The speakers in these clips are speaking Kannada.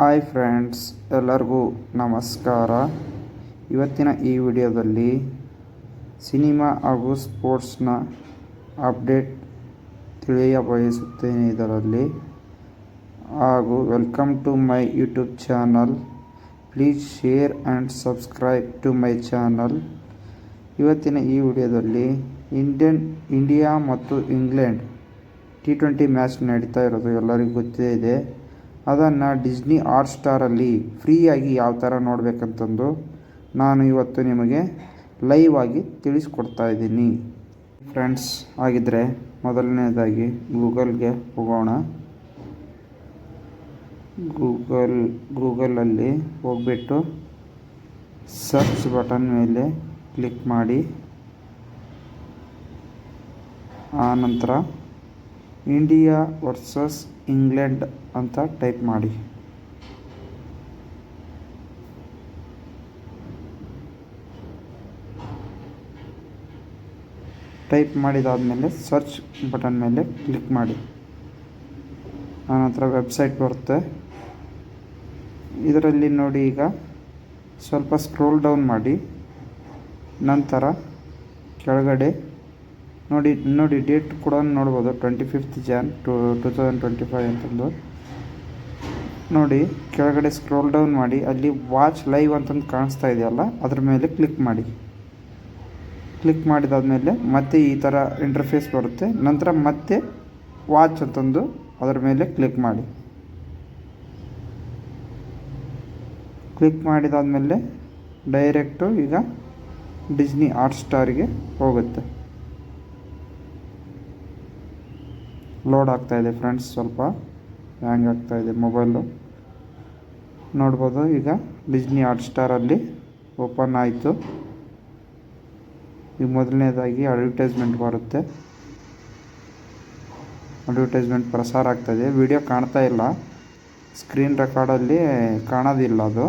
ಹಾಯ್ ಫ್ರೆಂಡ್ಸ್, ಎಲ್ಲರಿಗೂ ನಮಸ್ಕಾರ. ಇವತ್ತಿನ ಈ ವಿಡಿಯೋದಲ್ಲಿ ಸಿನಿಮಾ ಹಾಗೂ ಸ್ಪೋರ್ಟ್ಸ್ನ ಅಪ್ಡೇಟ್ ತಿಳಿಯ ಬಯಸುತ್ತೇನೆ ಇದರಲ್ಲಿ. ಹಾಗೂ welcome to my YouTube channel. Please share and subscribe to my channel. ಇವತ್ತಿನ ಈ ವಿಡಿಯೋದಲ್ಲಿ ಇಂಡಿಯನ್, ಇಂಡಿಯಾ ಮತ್ತು ಇಂಗ್ಲೆಂಡ್ ಟಿ ಟ್ವೆಂಟಿ ಮ್ಯಾಚ್ ನಡೀತಾ ಇರೋದು ಎಲ್ಲರಿಗೂ ಗೊತ್ತೇ ಇದೆ. ಅದನ್ನು ಡಿಸ್ನಿ ಆರ್ಟ್ ಸ್ಟಾರಲ್ಲಿ ಫ್ರೀಯಾಗಿ ಯಾವ ಥರ ನೋಡಬೇಕಂತಂದು ನಾನು ಇವತ್ತು ನಿಮಗೆ ಲೈವ್ ಆಗಿ ತಿಳಿಸ್ಕೊಡ್ತಾ ಇದ್ದೀನಿ. ಫ್ರೆಂಡ್ಸ್ ಆಗಿದ್ದರೆ ಮೊದಲನೇದಾಗಿ ಗೂಗಲ್ಗೆ ಹೋಗೋಣ. ಗೂಗಲ್, ಗೂಗಲಲ್ಲಿ ಹೋಗ್ಬಿಟ್ಟು ಸರ್ಚ್ ಬಟನ್ ಮೇಲೆ ಕ್ಲಿಕ್ ಮಾಡಿ. ಆನಂತರ ಇಂಡಿಯಾ ವರ್ಸಸ್ ಇಂಗ್ಲೆಂಡ್ ಅಂತ ಟೈಪ್ ಮಾಡಿ. ಟೈಪ್ ಮಾಡಿದಾದಮೇಲೆ ಸರ್ಚ್ ಬಟನ್ ಮೇಲೆ ಕ್ಲಿಕ್ ಮಾಡಿ. ಆನಂತರ ವೆಬ್ಸೈಟ್ ಬರುತ್ತೆ. ಇದರಲ್ಲಿ ನೋಡಿ ಈಗ ಸ್ವಲ್ಪ ಸ್ಕ್ರೋಲ್ ಡೌನ್ ಮಾಡಿ. ನಂತರ ಕೆಳಗಡೆ ನೋಡಿ ನೋಡಿ ಡೇಟ್ ಕೂಡ ನೋಡ್ಬೋದು. Twenty fifth Jan to two thousand twenty five ಅಂತಂದು. ನೋಡಿ, ಕೆಳಗಡೆ ಸ್ಕ್ರೋಲ್ ಡೌನ್ ಮಾಡಿ. ಅಲ್ಲಿ ವಾಚ್ ಲೈವ್ ಅಂತಂದು ಕಾಣಿಸ್ತಾ ಇದೆಯಲ್ಲ, ಅದ್ರ ಮೇಲೆ ಕ್ಲಿಕ್ ಮಾಡಿ. ಕ್ಲಿಕ್ ಮಾಡಿದಾದಮೇಲೆ ಮತ್ತೆ ಈ ಥರ ಇಂಟರ್ಫೇಸ್ ಬರುತ್ತೆ. ನಂತರ ಮತ್ತೆ ವಾಚ್ ಅಂತಂದು ಅದರ ಮೇಲೆ ಕ್ಲಿಕ್ ಮಾಡಿ. ಕ್ಲಿಕ್ ಮಾಡಿದಾದಮೇಲೆ ಡೈರೆಕ್ಟು ಈಗ ಡಿಸ್ನಿ ಹಾಟ್ ಸ್ಟಾರಿಗೆ ಹೋಗುತ್ತೆ. ಲೋಡ್ ಆಗ್ತಾಯಿದೆ ಫ್ರೆಂಡ್ಸ್, ಸ್ವಲ್ಪ ಹ್ಯಾಂಗ್ ಆಗ್ತಾಯಿದೆ ಮೊಬೈಲು ನೋಡ್ಬೋದು ಈಗ ಡಿಸ್ನಿ ಹಾಟ್ಸ್ಟಾರಲ್ಲಿ ಓಪನ್ ಆಯಿತು. ಈಗ ಮೊದಲನೇದಾಗಿ ಅಡ್ವರ್ಟೈಸ್ಮೆಂಟ್ ಬರುತ್ತೆ. ಅಡ್ವರ್ಟೈಸ್ಮೆಂಟ್ ಪ್ರಸಾರ ಆಗ್ತಾಯಿದೆ ವಿಡಿಯೋ ಕಾಣ್ತಾ ಇಲ್ಲ. ಸ್ಕ್ರೀನ್ ರೆಕಾರ್ಡಲ್ಲಿ ಕಾಣೋದಿಲ್ಲ ಅದು.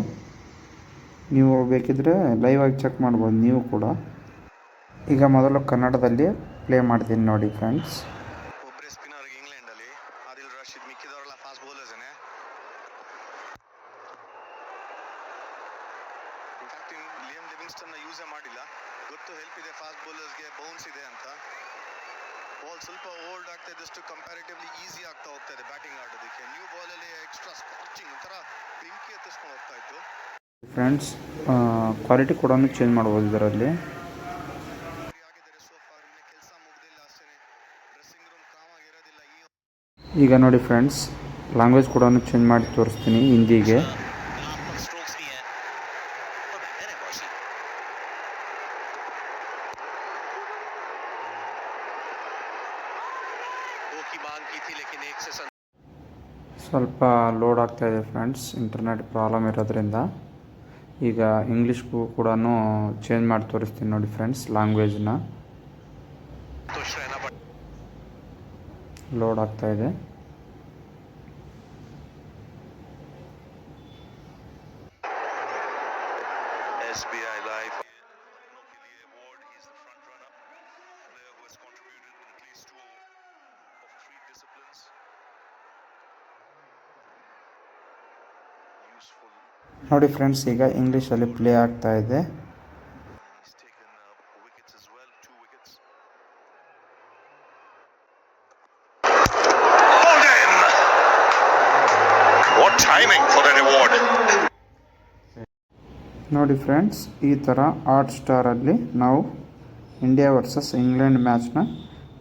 ನೀವು ಬೇಕಿದ್ದರೆ ಲೈವ್ ಆಗಿ ಚೆಕ್ ಮಾಡ್ಬೋದು, ನೀವು ಕೂಡ. ಈಗ ಮೊದಲು ಕನ್ನಡದಲ್ಲಿ ಪ್ಲೇ ಮಾಡ್ತೀನಿ ನೋಡಿ ಫ್ರೆಂಡ್ಸ್. ಆದಿಲ್ ರಶೀದ್ ಮಿಕ್ಕಿದವರೆಲ್ಲ ಫಾಸ್ಟ್ ಬೌಲರ್ಸ್ ಏನೆ in fact Liam Livingstone use ಮಾಡಿಲ್ಲ ಗೊತ್ತು ಹೆಲ್ಪ್ ಇದೆ ಫಾಸ್ಟ್ ಬೌಲರ್ಸ್ಗೆ ಬೌನ್ಸ್ ಇದೆ ಅಂತ ಬಾಲ್ ಸ್ವಲ್ಪ ಓಲ್ಡ್ ಆಗ್ತಾ ಇದ್ದಷ್ಟು ಕಂಪ್ಯಾರಿಟಿವ್ಲಿ ಈಸಿ ಆಗ್ತಾ ಹೋಗ್ತಾ ಇದೆ ಬ್ಯಾಟಿಂಗ್ ಆಡೋದಕ್ಕೆ. ನ್ಯೂ ಬಾಲಲ್ಲಿ ಎಕ್ಸ್ಟ್ರಾ ಸ್ಕಾಚಿಂಗ್ ಒಂಥರ ಬೆಂಕಿ ಎತ್ತಿಸ್ಕೊಂಡು ಹೋಗ್ತಾ ಇತ್ತು. ಫ್ರೆಂಡ್ಸ್ ಕ್ವಾಲಿಟಿ ಕೂಡ ಚೇಂಜ್ ಮಾಡ್ಬೋದು ಇದರಲ್ಲಿ. ಈಗ ನೋಡಿ ಫ್ರೆಂಡ್ಸ್ ಲ್ಯಾಂಗ್ವೇಜ್ ಕೂಡ ಚೇಂಜ್ ಮಾಡಿ ತೋರಿಸ್ತೀನಿ ಹಿಂದಿಗೆ. ಸ್ವಲ್ಪ ಲೋಡ್ ಆಗ್ತಾ ಇದೆ ಫ್ರೆಂಡ್ಸ್ ಇಂಟರ್ನೆಟ್ ಪ್ರಾಬ್ಲಮ್ ಇರೋದ್ರಿಂದ. ಈಗ ಇಂಗ್ಲೀಷ್ಗೂ ಕೂಡ ಚೇಂಜ್ ಮಾಡಿ ತೋರಿಸ್ತೀನಿ ನೋಡಿ ಫ್ರೆಂಡ್ಸ್ ಲ್ಯಾಂಗ್ವೇಜ್ನ ಲೋಡ್ ಆಗ್ತಾ ಇದೆ. ನೋಡಿ ಫ್ರೆಂಡ್ಸ್ ಈಗ ಇಂಗ್ಲೀಷಲ್ಲಿ ಪ್ಲೇ ಆಗ್ತಾ ಇದೆ. Timing for an award! ನೋಡಿ ಫ್ರೆಂಡ್ಸ್ ಈ ಥರ ಹಾಟ್ ಸ್ಟಾರಲ್ಲಿ ನಾವು ಇಂಡಿಯಾ ವರ್ಸಸ್ ಇಂಗ್ಲೆಂಡ್ ಮ್ಯಾಚ್ನ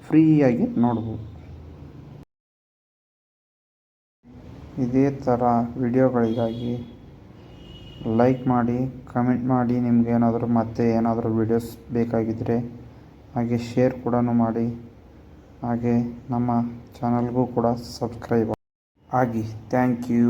ಫ್ರೀಯಾಗಿ ನೋಡ್ಬೋದು ಇದೇ ಥರ ವಿಡಿಯೋಗಳಿಗಾಗಿ ಲೈಕ್ ಮಾಡಿ ಕಮೆಂಟ್ ಮಾಡಿ, ನಿಮ್ಗೆ ಏನಾದರೂ ಮತ್ತೆ ಏನಾದರೂ ವಿಡಿಯೋಸ್ ಬೇಕಾಗಿದ್ದರೆ ಹಾಗೆ ಶೇರ್ ಕೂಡ ಮಾಡಿ, ಹಾಗೆ ನಮ್ಮ ಚಾನಲ್ಗೂ ಕೂಡ ಸಬ್ಸ್ಕ್ರೈಬ್ ಆಗಿ ಥ್ಯಾಂಕ್ ಯು